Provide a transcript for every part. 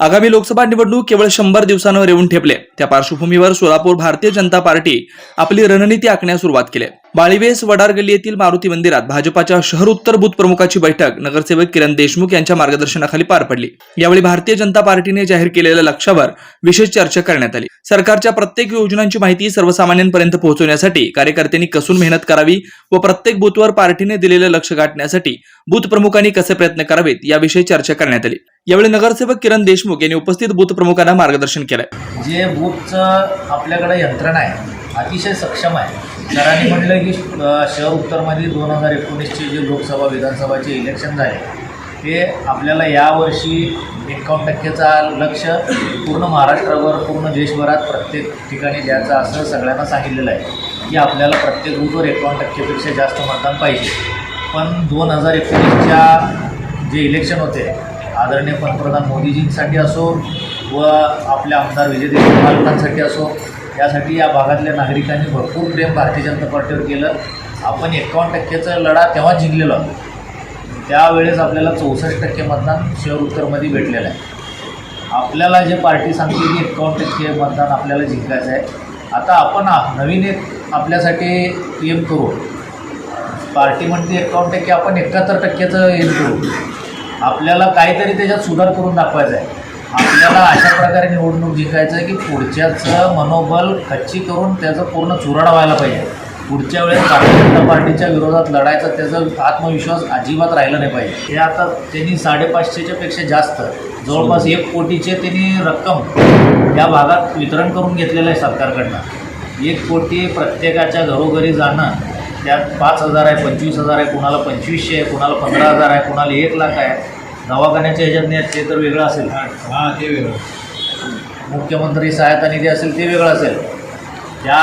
आगामी लोकसभा निवडणूक केवळ शंभर दिवसांवर येऊन ठेपले. त्या पार्श्वभूमीवर सोलापूर भारतीय जनता पार्टी आपली रणनीती आखण्यास सुरुवात केली. बाळीवेस वडार गल्ली येथील मारुती मंदिरात भाजपाच्या शहर उत्तर बूथ प्रमुखाची बैठक नगरसेवक किरण देशमुख यांच्या मार्गदर्शनाखाली पार पडली. यावेळी भारतीय जनता पार्टीने जाहीर केलेल्या लक्ष्यावर विशेष चर्चा करण्यात आली. सरकारच्या प्रत्येक योजनांची माहिती सर्वसामान्यांपर्यंत पोहोचवण्यासाठी कार्यकर्त्यांनी कसून मेहनत करावी व प्रत्येक बूथवर पार्टीने दिलेलं लक्ष गाठण्यासाठी बूथ प्रमुखांनी कसे प्रयत्न करावेत याविषयी चर्चा करण्यात आली. यावेळी नगरसेवक किरण देशमुख यांनी उपस्थित बूथ प्रमुखांना मार्गदर्शन केलं जे बूथचं आपल्याकडे यंत्रणा आहे अतिशय सक्षम आहे. सरांनी म्हटलं की शहर उत्तरमध्ये दोन हजार एकोणीसचे जे लोकसभा विधानसभाचे इलेक्शन झाले ते आपल्याला यावर्षी एकावन्न टक्केचा लक्ष पूर्ण महाराष्ट्रावर पूर्ण देशभरात प्रत्येक ठिकाणी द्यायचं असं सगळ्यांना सांगितलेलं आहे की आपल्याला प्रत्येक बूथवर एकावन्न टक्केपेक्षा जास्त मतदान पाहिजे. पण दोन हजार एकोणीसच्या जे इलेक्शन होते आदरणीय पंतप्रधान मोदीजींसाठी असो व आपल्या आमदार विजय देशमुख असो यासाठी या भागातल्या नागरिकांनी भरपूर प्रेम भारतीय जनता पार्टीवर केलं. आपण एकावन्न टक्केचा लढा तेव्हा जिंकलेलो आहोत. त्यावेळेस आपल्याला चौसष्ट टक्के मतदान शहर उत्तरमध्ये भेटलेलं आहे. आपल्याला जे पार्टी सांगते की एकावन्न टक्के मतदान आपल्याला जिंकायचं आहे. आता आपण नवीन एक आपल्यासाठी एम करू. पार्टी म्हणते एकावन्न टक्के आपण एकाहत्तर टक्क्याचं एम करू. आपल्याला काहीतरी त्याच्यात सुधार करून दाखवायचा आहे. आपल्याला अशा प्रकारे निवडणूक जिंकायचं आहे की पुढच्याचं मनोबल खच्ची करून त्याचं पूर्ण चुराड व्हायला पाहिजे. पुढच्या वेळेस भारतीय जनता पार्टीच्या विरोधात लढायचा त्याचा आत्मविश्वास अजिबात राहिला नाही पाहिजे. हे आता त्यांनी साडेपाचशेच्या पेक्षा जास्त जवळपास एक कोटीचे त्यांनी रक्कम या भागात वितरण करून घेतलेलं आहे सरकारकडनं. एक कोटी प्रत्येकाच्या घरोघरी जाणं त्यात पाच हजार आहे पंचवीस हजार आहे कुणाला पंचवीसशे आहे कुणाला पंधरा हजार आहे कुणाला एक लाख आहे. दवाखान्याच्या ह्याच्यात नाही ते तर वेगळं असेल. हां ते वेगळं. मुख्यमंत्री सहायता निधी असेल ते वेगळं असेल. त्या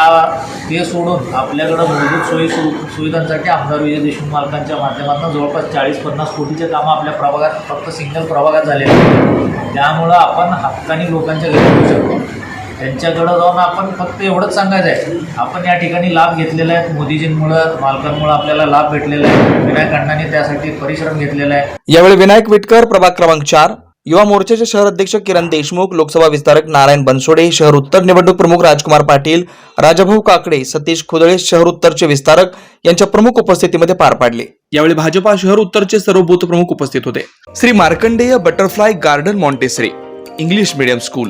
ते सोडून आपल्याकडं मूलभूत सोयी सु सुविधांसाठी आमदार विजय देशमुख मालकांच्या माध्यमातून जवळपास चाळीस पन्नास कोटीचे कामं आपल्या प्रभागात फक्त सिंगल प्रभागात झाले त्यामुळं आपण हक्कानी लोकांच्या घरी येऊ शकतो. त्यांच्याकडं जाऊन आपण फक्त एवढंच सांगायचं आहे. आपण या ठिकाणी लाभ घेतलेला आहे. मोदीजींमुळं मालकांमुळं आपल्याला लाभ भेटलेला आहे. विनायक अण्णांनी त्यासाठी परिश्रम घेतलेला आहे. यावेळी विनायक विटकर प्रभाग क्रमांक चार युवा मोर्चाचे शहर अध्यक्ष किरण देशमुख लोकसभा विस्तारक नारायण बनसोडे शहर उत्तर निवडणूक प्रमुख राजकुमार पाटील राजाभाऊ काकडे सतीश खुदळे शहर उत्तरचे विस्तारक यांच्या प्रमुख उपस्थितीमध्ये पार पाडले. यावेळी भाजपा शहर उत्तरचे सर्व बूथ प्रमुख उपस्थित होते. Shri Markandeya butterfly garden Montessori English medium school.